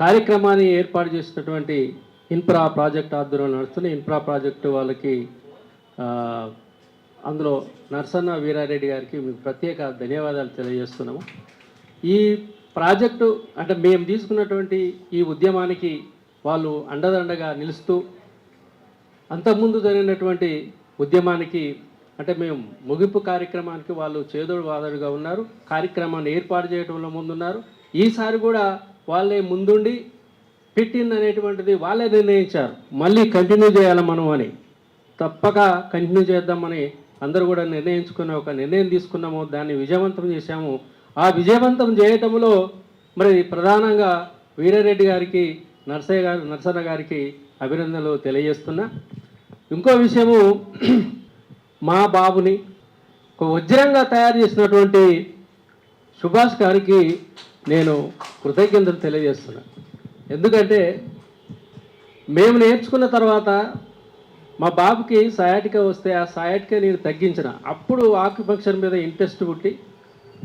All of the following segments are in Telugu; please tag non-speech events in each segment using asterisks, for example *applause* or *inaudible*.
కార్యక్రమాన్ని ఏర్పాటు చేసినటువంటి ఇన్ఫ్రా ప్రాజెక్ట్ ఆధ్వర్యంలో నడుస్తున్న ఇన్ఫ్రా ప్రాజెక్టు వాళ్ళకి అందులో నరసన్న వీరారెడ్డి గారికి మీకు ప్రత్యేక ధన్యవాదాలు తెలియజేస్తున్నాము. ఈ ప్రాజెక్టు అంటే మేము తీసుకున్నటువంటి ఈ ఉద్యమానికి వాళ్ళు అండదండగా నిలుస్తూ అంతకుముందు జరిగినటువంటి ఉద్యమానికి అంటే మేము ముగింపు కార్యక్రమానికి వాళ్ళు చేదోడు వాదడుగా ఉన్నారు. కార్యక్రమాన్ని ఏర్పాటు చేయడంలో ముందున్నారు. ఈసారి కూడా వాళ్ళే ముందుండి పెట్టింది అనేటువంటిది వాళ్ళే నిర్ణయించారు. మళ్ళీ కంటిన్యూ చేయాలి మనం అని. తప్పక కంటిన్యూ చేద్దామని అందరూ కూడా నిర్ణయించుకున్న ఒక నిర్ణయం తీసుకున్నాము దాన్ని విజయవంతం చేశాము. ఆ విజయవంతం చేయటంలో మరి ప్రధానంగా వీరారెడ్డి గారికి నర్సయ్య గారు నర్సన్న గారికి అభినందనలు తెలియజేస్తున్నా. ఇంకో విషయము *clears throat* మా బాబుని ఒక వజ్రంగా తయారు చేసినటువంటి సుభాష్ గారికి నేను కృతజ్ఞతలు తెలియజేస్తున్నా. ఎందుకంటే మేము నేర్చుకున్న తర్వాత మా బాబుకి సయాటిక వస్తే ఆ సయాటిక నేను తగ్గించిన. అప్పుడు ఆక్యుపంక్చర్ మీద ఇంట్రెస్ట్ పుట్టి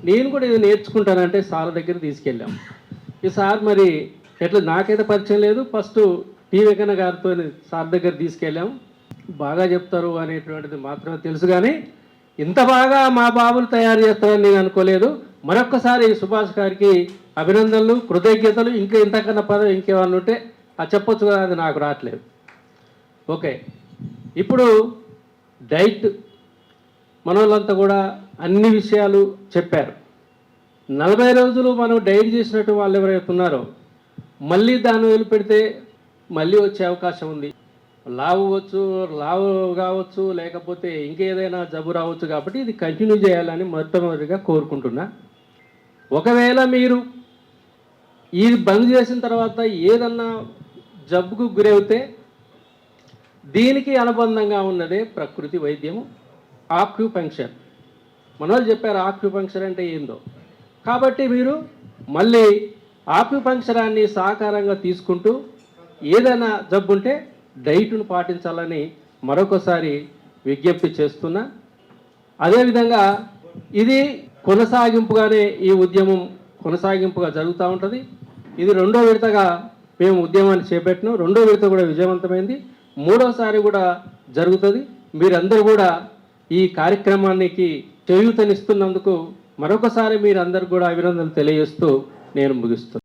నేను కూడా ఇది నేర్చుకుంటానంటే సార్ దగ్గర తీసుకెళ్ళాం. ఈ సార్ మరి ఎట్లా నాకైతే పరిచయం లేదు ఫస్ట్ టీ వెంకన్న గారితో సార్ దగ్గర తీసుకెళ్ళాం. బాగా చెప్తారు అనేటువంటిది మాత్రమే తెలుసు కానీ ఇంత బాగా మా బాబులు తయారు చేస్తారని నేను అనుకోలేదు. మరొక్కసారి సుభాష్ గారికి అభినందనలు కృతజ్ఞతలు. ఇంకా ఇంతకన్నా పదం ఇంకేమన్నా ఉంటే అది చెప్పొచ్చు కదా అది నాకు రావట్లేదు. ఓకే. ఇప్పుడు డైట్ మనోళ్ళంతా కూడా అన్ని విషయాలు చెప్పారు. నలభై రోజులు మనం డైట్ చేసినట్టు వాళ్ళు ఎవరైతే ఉన్నారో మళ్ళీ దాన్ని వదిలిపెడితే మళ్ళీ వచ్చే అవకాశం ఉంది. లావు వచ్చు లావు కావచ్చు లేకపోతే ఇంకేదైనా జబ్బు రావచ్చు కాబట్టి ఇది కంటిన్యూ చేయాలని మొట్టమొదటిగా కోరుకుంటున్నా. ఒకవేళ మీరు ఇది బంద్ చేసిన తర్వాత ఏదన్నా జబ్బుకు గురవుతే దీనికి అనుబంధంగా ఉన్నదే ప్రకృతి వైద్యము ఆక్యుపంక్చర్. మన వాళ్ళు చెప్పారు ఆక్యుపంక్చర్ అంటే ఏందో. కాబట్టి మీరు మళ్ళీ ఆక్యుపంక్చరాన్ని సాకారంగా తీసుకుంటూ ఏదైనా జబ్బు ఉంటే డైట్ను పాటించాలని మరొకసారి విజ్ఞప్తి చేస్తున్నా. అదేవిధంగా ఇది కొనసాగింపుగానే ఈ ఉద్యమం కొనసాగింపుగా జరుగుతూ ఉంటుంది. ఇది రెండో విడతగా మేము ఉద్యమాన్ని చేపట్టినాం. రెండో విడత కూడా విజయవంతమైంది. మూడోసారి కూడా జరుగుతుంది. మీరందరూ కూడా ఈ కార్యక్రమానికి చేయూతనిస్తున్నందుకు మరొకసారి మీరందరూ కూడా అభినందనలు తెలియజేస్తూ నేను ముగిస్తున్నాను